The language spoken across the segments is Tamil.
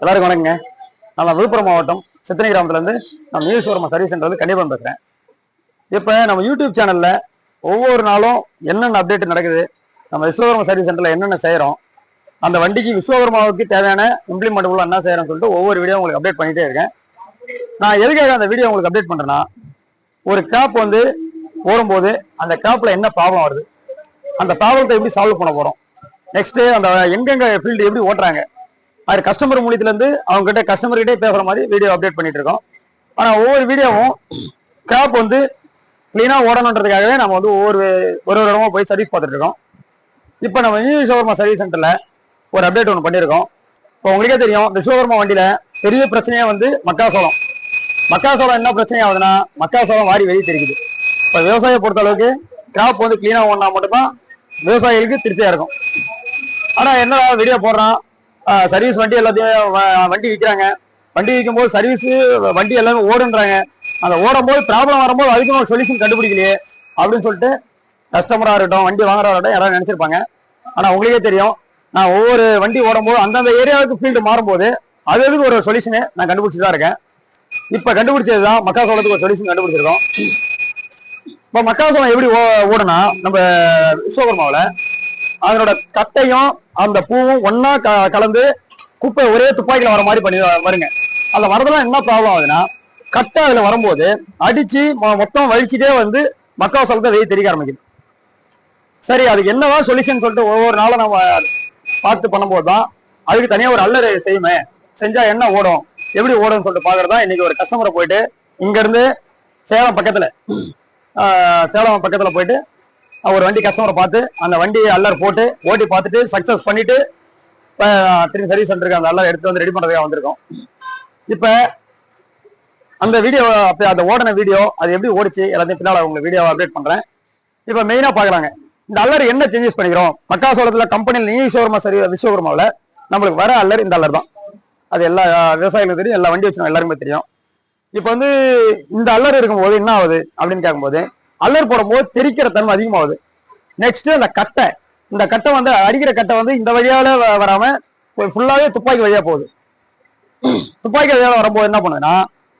எல்லாருக்கும் வணக்கங்க. நான் விழுப்புரம் மாவட்டம் சித்தனை கிராமத்துலேருந்து நான் மீசோரமா சர்வீஸ் சென்டர் கண்டிப்பாக பேசுகிறேன் இப்போ நம்ம யூடியூப் சேனலில் ஒவ்வொரு நாளும் என்னென்ன அப்டேட் நடக்குது நம்ம விஸ்வகர்மா சர்வீஸ் சென்டரில் என்னென்ன செய்கிறோம் அந்த வண்டிக்கு விஸ்வகர்மாவுக்கு தேவையான இம்ப்ளிமெண்ட் உள்ள என்ன செய்கிறோம்னு சொல்லிட்டு ஒவ்வொரு வீடியோ உங்களுக்கு அப்டேட் பண்ணிகிட்டே இருக்கேன். நான் எதுக்காக அந்த வீடியோ உங்களுக்கு அப்டேட் பண்ணுறேன்னா ஒரு கிராப் வந்து ஓடும்போது அந்த கிராப்பில் என்ன ப்ராப்ளம் வருது அந்த ப்ராப்ளத்தை எப்படி சால்வ் பண்ண போகிறோம் நெக்ஸ்ட்டு அந்த எங்கெங்க ஃபீல்டு எப்படி ஓட்டுறாங்க அது கஸ்டமர் மூலியத்துலேருந்து அவங்க கிட்ட கஸ்டமர் கிட்டே பேசுகிற மாதிரி வீடியோ அப்டேட் பண்ணிட்டு இருக்கோம் ஆனால் ஒவ்வொரு வீடியோவும் கிராப் வந்து க்ளீனாக ஓடணுன்றதுக்காகவே நம்ம வந்து ஒவ்வொரு ஒரு ஒரு இடமா போய் சர்வீஸ் பார்த்துட்டு இருக்கோம் இப்போ நம்ம நியூ சிவகர்மா சர்வீஸ் சென்டரில் ஒரு அப்டேட் ஒன்று பண்ணியிருக்கோம். இப்போ உங்களுக்கே தெரியும் இந்த சிவகர்மா வண்டியில் பெரிய பிரச்சனையே வந்து மக்காசோளம். மக்காசோளம் என்ன பிரச்சனை ஆகுதுன்னா மக்காசோளம் வாரி வெளியே தெரிக்குது இப்போ விவசாயம் பொறுத்த அளவுக்கு கிராப் வந்து க்ளீனாக ஓடினா மட்டும்தான் விவசாயிகளுக்கு திருப்தியாக இருக்கும். ஆனால் என்ன வீடியோ போடுறான்? சர்வீஸ் வண்டி எல்லாத்தையும் வண்டி விற்கிறாங்க வண்டி விற்கும் போது சர்வீஸ் வண்டி எல்லாமே ஓடுன்றாங்க. அந்த ஓடும் போது ப்ராப்ளம் வரும்போது அதுக்கு ஒரு சொல்யூஷன் கண்டுபிடிக்கலையே அப்படின்னு சொல்லிட்டு கஸ்டமராக இருக்கட்டும் வண்டி வாங்குறவா இருக்கட்டும் யாராவது நினைச்சிருப்பாங்க. ஆனால் உங்களுக்கே தெரியும். நான் ஒவ்வொரு வண்டி ஓடும்போது அந்தந்த ஏரியாவுக்கு ஃபீல்டு மாறும்போது அது அதுக்கு ஒரு சொல்யூஷனு நான் கண்டுபிடிச்சி தான் இருக்கேன். இப்போ கண்டுபிடிச்சது தான் மக்காசோளத்துக்கு ஒரு சொல்யூஷன் கண்டுபிடிச்சிருக்கோம். இப்போ மக்காசோளம் எப்படி ஓ- ஓடுனா நம்ம விஸ்வகர்மாவில் அதனோட கட்டையும் அந்த பூவும் ஒன்னா க- கலந்து குப்பை ஒரே துப்பாக்கியில வர மாதிரி பண்ணி வருங்க. அதுல வரதெல்லாம் என்ன ப்ராப்ளம் ஆகுதுன்னா கட்டா அதுல வரும்போது அடிச்சு மொத்தம் வலிச்சுட்டே வந்து மக்காசோளத்தை வெளியே தெரிய ஆரம்பிக்குது. சரி அதுக்கு என்னதான் சொல்யூஷன் சொல்லிட்டு ஒவ்வொரு நாளும் நம்ம பார்த்து பண்ணும்போது தான் அதுக்கு தனியா ஒரு அல்லறை செய்யுமே. செஞ்சா என்ன ஓடும்? எப்படி ஓடும்னு சொல்லிட்டு பாக்குறதா இன்னைக்கு ஒரு கஸ்டமரை போயிட்டு இங்க இருந்து சேலம் பக்கத்துல சேலம் பக்கத்துல போயிட்டு ஒரு வண்டி கஸ்டமரை பார்த்து அந்த வண்டி அல்லர் போட்டு ஓட்டி பார்த்துட்டு சக்ஸஸ் பண்ணிட்டு இப்போ திரும்பி சர்வீஸ் சென்டருக்கு அந்த அல்லர் எடுத்து வந்து ரெடி பண்ணுறதுக்காக வந்திருக்கோம். இப்போ அந்த வீடியோ அப்போ அந்த ஓடின வீடியோ அது எப்படி ஓடிச்சு எல்லாத்தையும் பின்னால் உங்களுக்கு வீடியோ அப்டேட் பண்றேன். இப்போ மெயினாக பார்க்குறாங்க. இந்த அல்லர் என்ன சேஞ்சஸ் பண்ணிக்கிறோம்? மக்காசோளத்துல கம்பெனியில் நியூ ஷோரூமா சரி விஸ்வகர்மாவில் நம்மளுக்கு வர அல்லர் இந்த அல்லர் தான். அது எல்லா விவசாயிகளுக்கும் தெரியும் எல்லா வண்டி வச்சுருக்கோம் எல்லாருக்குமே தெரியும். இப்போ வந்து இந்த அல்லர் இருக்கும்போது என்ன ஆகுது? அப்படின்னு கேட்கும்போது அல்லர் போடும்போது தெரிக்கிற தன்மை அதிகமாகுது. நெக்ஸ்ட் அந்த கட்டை. இந்த கட்டை வந்து அடிக்கிற கட்டை வந்து இந்த வழியால வராம ஃபுல்லாவே துப்பாக்கி வழியா போகுது. துப்பாக்கி வழியால வரும்போது என்ன பண்ணுதுன்னா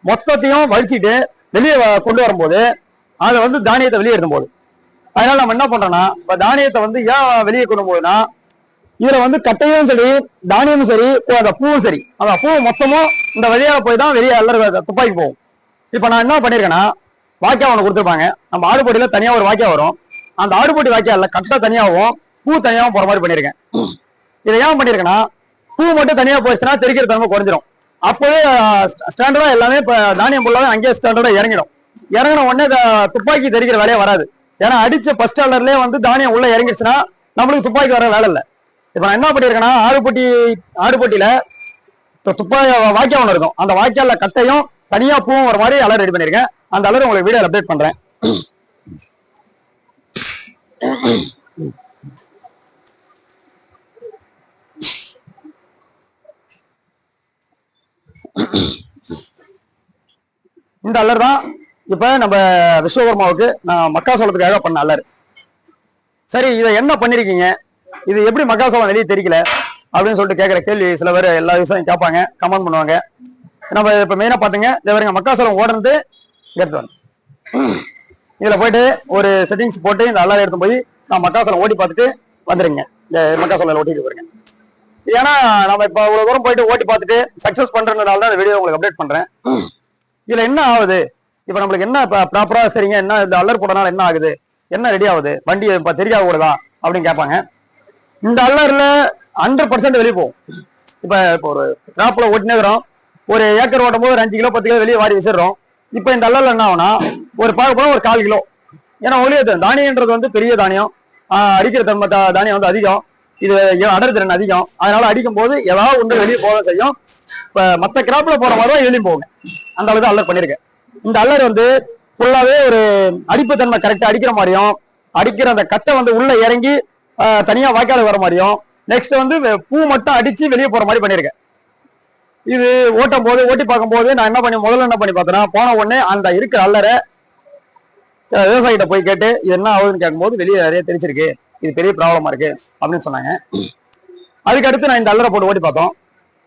மொத்தத்தையும் வலிச்சுட்டு வெளியே வ- கொண்டு வரும்போது அதை வந்து தானியத்தை வெளியே எடுக்கும் போது. அதனால நம்ம என்ன பண்றோம்னா இப்ப தானியத்தை வந்து ஏன் வெளியே கொண்டு போகுதுன்னா இதுல வந்து கட்டையும் சரி தானியமும் சரி அந்த பூவும் சரி. அந்த பூ மொத்தமும் இந்த வழியாக போய் தான் வெளியே அல்லற துப்பாக்கி போகும். இப்ப நான் என்ன பண்ணிருக்கேன்னா வாக்கியா ஒன்று கொடுத்துருப்பாங்க. நம்ம ஆடுபொடியில தனியா ஒரு வாக்கியா வரும். அந்த ஆடுபொடி வாக்கியால கட்டை தனியாகவும் பூ தனியாகவும் போற மாதிரி பண்ணிருக்கேன் இதை ஏன் பண்ணிருக்கேன்னா பூ மட்டும் தனியா போயிடுச்சுன்னா தெரிக்கிற தன்மை குறைஞ்சிரும். அப்பவே ஸ்டாண்டர்டா எல்லாமே இப்போ தானியம் ஃபுல்லாவே அங்கேயே ஸ்டாண்டர்டா இறங்கிடும். இறங்கின உடனே துப்பாக்கி தெரிக்கிற வேலையே வராது. ஏன்னா அடிச்ச ஃபர்ஸ்ட் ஆர்டர்லயே வந்து தானியம் உள்ள இறங்கிடுச்சுன்னா நம்மளுக்கு துப்பாக்கி வர வேலை இல்லை. இப்ப நான் என்ன பண்ணியிருக்கேன்னா ஆடுபட்டி ஆடுபட்டியில து- துப்பாக்கி வாக்கியா ஒன்று இருக்கும். அந்த வாக்கியால கட்டையும் தனியா பூவும் வர மாதிரி எல்லாம் ரெடி பண்ணிருக்கேன் அந்த அளவு உங்களுக்கு வீடியோ அப்டேட் பண்றேன். இந்த அல்லர் தான் இப்ப நம்ம விஸ்வகர்மாவுக்கு நான் மக்காசோளத்துக்காக பண்ண அல்லர் சரி இதை என்ன பண்ணிருக்கீங்க? இது எப்படி மக்காசோளம் வெளியே தெரிக்கல அப்படின்னு சொல்லிட்டு கேட்குற கேள்வி சில பேர் எல்லா விஷயம் கேட்பாங்க கமெண்ட் பண்ணுவாங்க. நம்ம இப்ப மெயினா பார்த்துங்க இந்த மக்காசோளம் ஓடுறது எடுத்து வந்து இதுல போயிட்டு ஒரு செட்டிங்ஸ் போட்டு இந்த அல்லாத எடுத்து போய் நான் மக்காசோளம் ஓட்டி பார்த்துட்டு வந்துருங்க. இந்த மக்காசோளம் ஓட்டிட்டு போயிருங்க ஏன்னா நம்ம இப்ப இவ்வளவு தூரம் போயிட்டு ஓட்டி பார்த்துட்டு சக்சஸ் பண்றதுனால தான் இந்த வீடியோ உங்களுக்கு அப்டேட் பண்றேன். இதுல என்ன ஆகுது? இப்ப நம்மளுக்கு என்ன ப்ராப்பரா சரிங்க என்ன இந்த அல்லர் போடனால என்ன ஆகுது? என்ன ரெடி ஆகுது? வண்டி இப்ப தெரியாத ஓடுதா அப்படின்னு கேட்பாங்க. இந்த அல்லர்ல ஹண்ட்ரட் பர்சன்ட் வெளியே போகும். இப்ப இப்போ ஒரு கிராப்ல ஓட்டினே இருக்கிறோம். ஒரு ஏக்கர் ஓட்டும் போது ஒரு அஞ்சு கிலோ பத்து கிலோ வெளியே வாரி விசிடுறோம் இப்ப இந்த அல்லல் என்ன ஆகுனா ஒரு பார்க்க போனா ஒரு கால் கிலோ. ஏன்னா ஒளிய தானியன்றது வந்து பெரிய தானியம். அடிக்கிற தன்மை தானியம் வந்து அதிகம். இது அடர் திறன் அதிகம். அதனால அடிக்கும் போது ஏதாவது ஒன்று வெளியே போக செய்யும். இப்போ மற்ற கிராப்ல போற மாதிரி தான் வெளியும் போகுங்க அந்த அளவுக்கு அல்லர் பண்ணியிருக்கேன் இந்த அல்லர் வந்து ஃபுல்லாவே ஒரு அடிப்பு தன்மை கரெக்டாக அடிக்கிற மாதிரியும் அடிக்கிற அந்த கட்டை வந்து உள்ள இறங்கி தனியாக வாய்க்கால வர மாதிரியும் நெக்ஸ்ட் வந்து பூ மட்டும் அடிச்சு வெளியே போற மாதிரி பண்ணியிருக்கேன் இது ஓட்டும் போது ஓட்டி பார்க்கும் போது நான் என்ன பண்ணி முதல்ல என்ன பண்ணி பார்த்தேன்னா போன உடனே அந்த இருக்கிற அல்லரை விவசாயிகிட்ட போய் கேட்டு இது என்ன ஆகுதுன்னு கேட்கும்போது வெளியே நிறைய தெரிச்சிருக்கு இது பெரிய ப்ராப்ளமா இருக்கு அப்படின்னு சொன்னாங்க. அதுக்கடுத்து நான் இந்த அல்லரை போட்டு ஓட்டி பார்த்தோம்.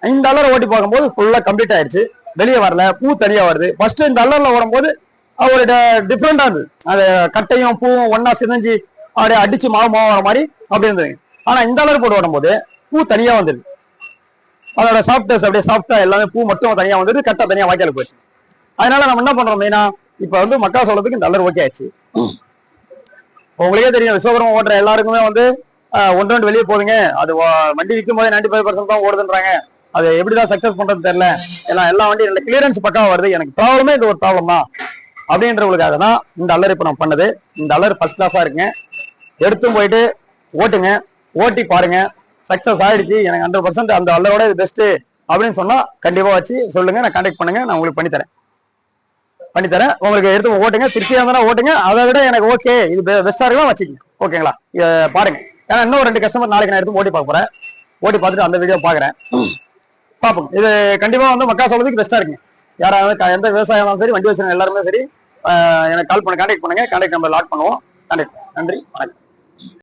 இந்த அல்லரை ஓட்டி பார்க்கும்போது ஃபுல்லா கம்ப்ளீட் ஆயிடுச்சு. வெளியே வரல பூ தனியா வருது. ஃபர்ஸ்ட் இந்த அல்லரில் ஓடும்போது அவரோட டிஃப்ரெண்டா இருந்தது. அது கட்டையும் பூவும் ஒன்னா சிதைஞ்சு அப்படியே அடிச்சு மாவு மாவு வர மாதிரி அப்படி இருந்தது. ஆனா இந்த அல்லர் போட்டு ஓடும்போது பூ தனியா வந்தது அதோட சாஃப்ட்னஸ் அப்படியே சாஃப்டா எல்லாமே பூ மட்டும் தனியா வந்துட்டு கட்டா தனியா வாய்க்கால போயிடுச்சு. அதனால நம்ம என்ன பண்றோம் மெயினா இப்ப வந்து மக்கா சோளத்துக்கு இந்த அல்லர் ஓகே ஆச்சு உங்களுக்கே தெரியும் விஸ்வகரம் ஓட்டுற எல்லாருக்குமே வந்து ஒன்று ரெண்டு வெளியே போகுதுங்க அது வ- வண்டி விற்கும் போது நைன்டி ஃபைவ் பர்சன்ட் தான் ஓடுதுன்றாங்க. அது எப்படிதான் சக்சஸ் பண்றது தெரியல. ஏன்னா எல்லா வண்டி ரெண்டு கிளியரன்ஸ் பக்கம் வருது. எனக்கு ப்ராப்ளமே இது ஒரு ப்ராப்ளம் தான். அப்படின்றவங்களுக்காக தான் இந்த அல்லர் இப்ப நான் பண்ணது. இந்த அல்லர் ஃபர்ஸ்ட் கிளாஸா இருக்குங்க. எடுத்தும் போயிட்டு ஓட்டுங்க. ஓட்டி பாருங்க. சக்சஸ் ஆயிடுச்சு. எனக்கு ஹண்ட்ரட் பர்சன்ட் அந்த அல்லரோட இது பெஸ்ட்டு அப்படின்னு சொன்னால் கண்டிப்பாக வச்சு சொல்லுங்கள் நான் கான்டாக்ட் பண்ணுங்கள் நான் உங்களுக்கு பண்ணித்தரேன் பண்ணித்தரேன் தரேன். உங்களுக்கு எடுத்து ஓட்டுங்க. திருச்சியாக இருந்தா ஓட்டுங்க. அதை விட எனக்கு ஓகே இது பெஸ்ட்டாக இருக்கலாம் வச்சுக்கோங்க. ஓகேங்களா இதை பாருங்கள் ஏன்னா இன்னும் ரெண்டு கஸ்டமர் நாளைக்கு நான் எடுத்து ஓட்டி பார்க்க போகிறேன் ஓட்டி பார்த்துட்டு அந்த வீடியோ பார்க்குறேன். பார்ப்போம். இது கண்டிப்பாக வந்து மக்கா சொல்றதுக்கு பெஸ்ட்டாக இருக்குங்க. யாராவது எந்த விவசாயம் இருந்தாலும் சரி வண்டி வச்சிருக்க எல்லாருமே சரி எனக்கு கால் பண்ண கான்டாக்ட் பண்ணுங்கள் கான்டாக்ட் நம்பர் லாக் பண்ணுவோம். கான்டாக்ட் நன்றி. வணக்கம்.